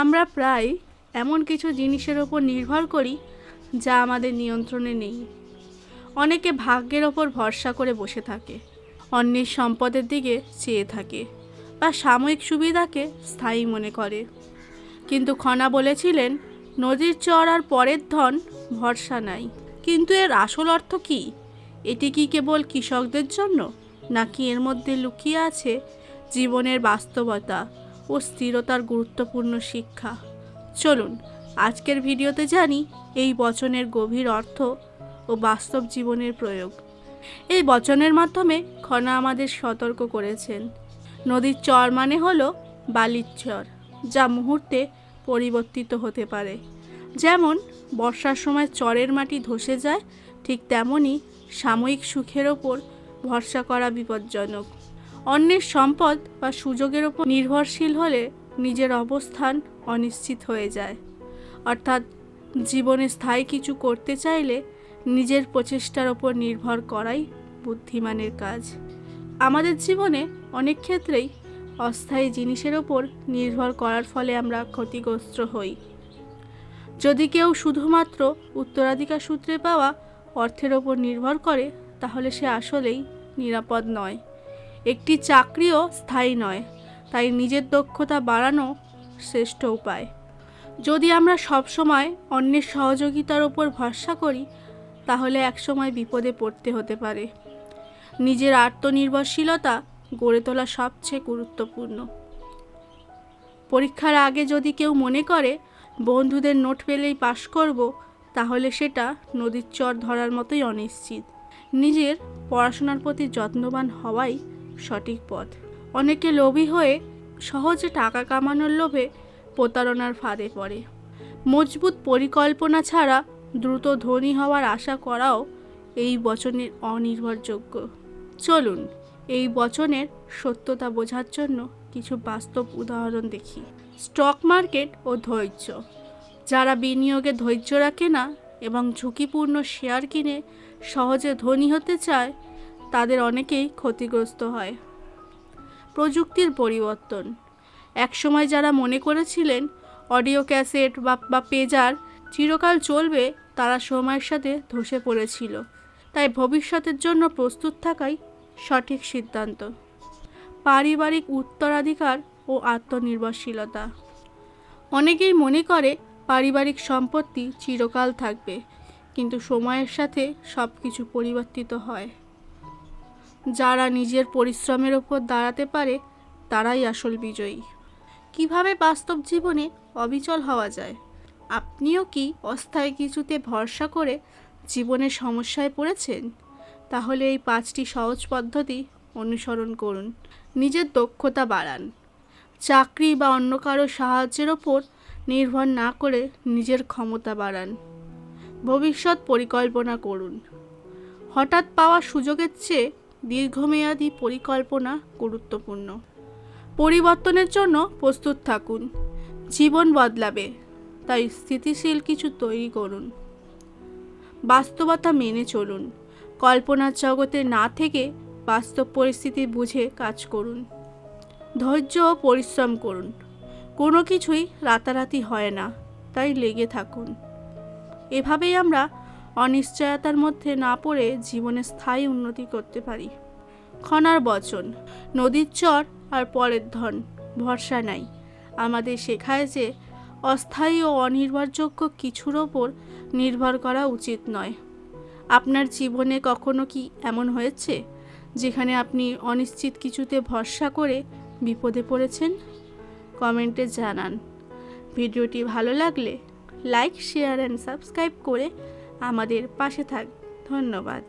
আমরা প্রায় এমন কিছু জিনিসের ওপর নির্ভর করি যা আমাদের নিয়ন্ত্রণে নেই। অনেকে ভাগ্যের ওপর ভরসা করে বসে থাকে, অন্যের সম্পদের দিকে চেয়ে থাকে বা সাময়িক সুবিধাকে স্থায়ী মনে করে। কিন্তু খনা বলেছিলেন, নদীর চর আর পরের ধন ভরসা নাই। কিন্তু এর আসল অর্থ কি? এটি কি কেবল কৃষকদের জন্য, নাকি এর মধ্যে লুকিয়ে আছে জীবনের বাস্তবতা ও স্থিরতার গুরুত্বপূর্ণ শিক্ষা। চলুন, আজকের ভিডিওতে জানি এই বচনের গভীর অর্থ ও বাস্তব জীবনের প্রয়োগ। এই বচনের মাধ্যমে খনা আমাদের সতর্ক করেছেন। নদীর চর মানে হলো বালির চর, যা মুহূর্তে পরিবর্তিত হতে পারে। যেমন, বর্ষার সময় চরের মাটি ধসে যায়, ঠিক তেমনই সাময়িক সুখের ওপর ভরসা করা বিপজ্জনক। অন্যের সম্পদ বা সুযোগের ওপর নির্ভরশীল হলে নিজের অবস্থান অনিশ্চিত হয়ে যায়। অর্থাৎ জীবনে স্থায়ী কিছু করতে চাইলে নিজের প্রচেষ্টার ওপর নির্ভর করাই বুদ্ধিমানের কাজ। আমাদের জীবনে অনেক ক্ষেত্রেই অস্থায়ী জিনিসের ওপর নির্ভর করার ফলে আমরা ক্ষতিগ্রস্ত হই। যদি কেউ শুধুমাত্র উত্তরাধিকার সূত্রে পাওয়া অর্থের ওপর নির্ভর করে, তাহলে সে আসলেই নিরাপদ নয়। একটি চাকরিও স্থায়ী নয়, তাই নিজের দক্ষতা বাড়ানো শ্রেষ্ঠ উপায়। যদি আমরা সবসময় অন্যের সহযোগিতার ওপর ভরসা করি, তাহলে একসময় বিপদে পড়তে হতে পারে। নিজের আত্মনির্ভরশীলতা গড়ে তোলা সবচেয়ে গুরুত্বপূর্ণ। পরীক্ষার আগে যদি কেউ মনে করে, বন্ধুদের নোট পেলেই পাশ করব তাহলে সেটা নদীর চর ধরার মতোই অনিশ্চিত। নিজের পড়াশোনার প্রতি যত্নবান হওয়াই সঠিক পথ। অনেকে লোভী হয়ে সহজে টাকা কামানোর লোভে প্রতারণার ফাঁদে পড়ে। মজবুত পরিকল্পনা ছাড়া দ্রুত ধনী হওয়ার আশা করাও এই বচনের অনির্ভরযোগ্য। চলুন, এই বচনের সত্যতা বোঝার জন্য কিছু বাস্তব উদাহরণ দেখি। স্টক মার্কেট ও ধৈর্য। যারা বিনিয়োগে ধৈর্য রাখে না এবং ঝুঁকিপূর্ণ শেয়ার কিনে সহজে ধনী হতে চায় তাদের অনেকেই ক্ষতিগ্রস্ত হয়। প্রযুক্তির পরিবর্তন। একসময় যারা মনে করেছিলেন অডিও ক্যাসেট বা বা পেজার চিরকাল চলবে, তারা সময়ের সাথে ধসে পড়েছিল। তাই ভবিষ্যতের জন্য প্রস্তুত থাকাই সঠিক সিদ্ধান্ত। পারিবারিক উত্তরাধিকার ও আত্মনির্ভরশীলতা। অনেকেই মনে করে পারিবারিক সম্পত্তি চিরকাল থাকবে, কিন্তু সময়ের সাথে সব কিছু পরিবর্তিত হয়। যারা নিজের পরিশ্রমের ওপর দাঁড়াতে পারে, তারাই আসল বিজয়ী। কীভাবে বাস্তব জীবনে অবিচল হওয়া যায়? আপনিও কি অস্থায়ী কিছুতে ভরসা করে জীবনের সমস্যায় পড়েছেন? তাহলে এই পাঁচটি সহজ পদ্ধতি অনুসরণ করুন। নিজের দক্ষতা বাড়ান। চাকরি বা অন্য কারও সাহায্যের ওপর নির্ভর না করে নিজের ক্ষমতা বাড়ান। ভবিষ্যৎ পরিকল্পনা করুন। হঠাৎ পাওয়া সুযোগের চেয়ে দীর্ঘমেয়াদী পরিকল্পনা গুরুত্বপূর্ণ। পরিবর্তনের জন্য প্রস্তুত থাকুন। জীবন বদলাবে, তাই স্থিতিশীল কিছু তৈরি করুন। বাস্তবতা মেনে চলুন। কল্পনার জগতে না থেকে বাস্তব পরিস্থিতি বুঝে কাজ করুন। ধৈর্য ও পরিশ্রম করুন। কোনো কিছুই রাতারাতি হয় না, তাই লেগে থাকুন। এভাবেই আমরা অনিশ্চয়তার মধ্যে না পড়ে জীবনে স্থায়ী উন্নতি করতে পারি। খনার বচন, নদীর চর আর পরের ধন, ভরসা নাই। আমাদের শেখায় যে অস্থায়ী ও অনির্ভরযোগ্য কিছুর ওপর নির্ভর করা উচিত নয়। আপনার জীবনে কখনো কি এমন হয়েছে, যেখানে আপনি অনিশ্চিত কিছুতে ভরসা করে বিপদে পড়েছেন? কমেন্টে জানান। ভিডিওটি ভালো লাগলে লাইক, শেয়ার অ্যান্ড সাবস্ক্রাইব করে আমাদের পাশে থাক। ধন্যবাদ।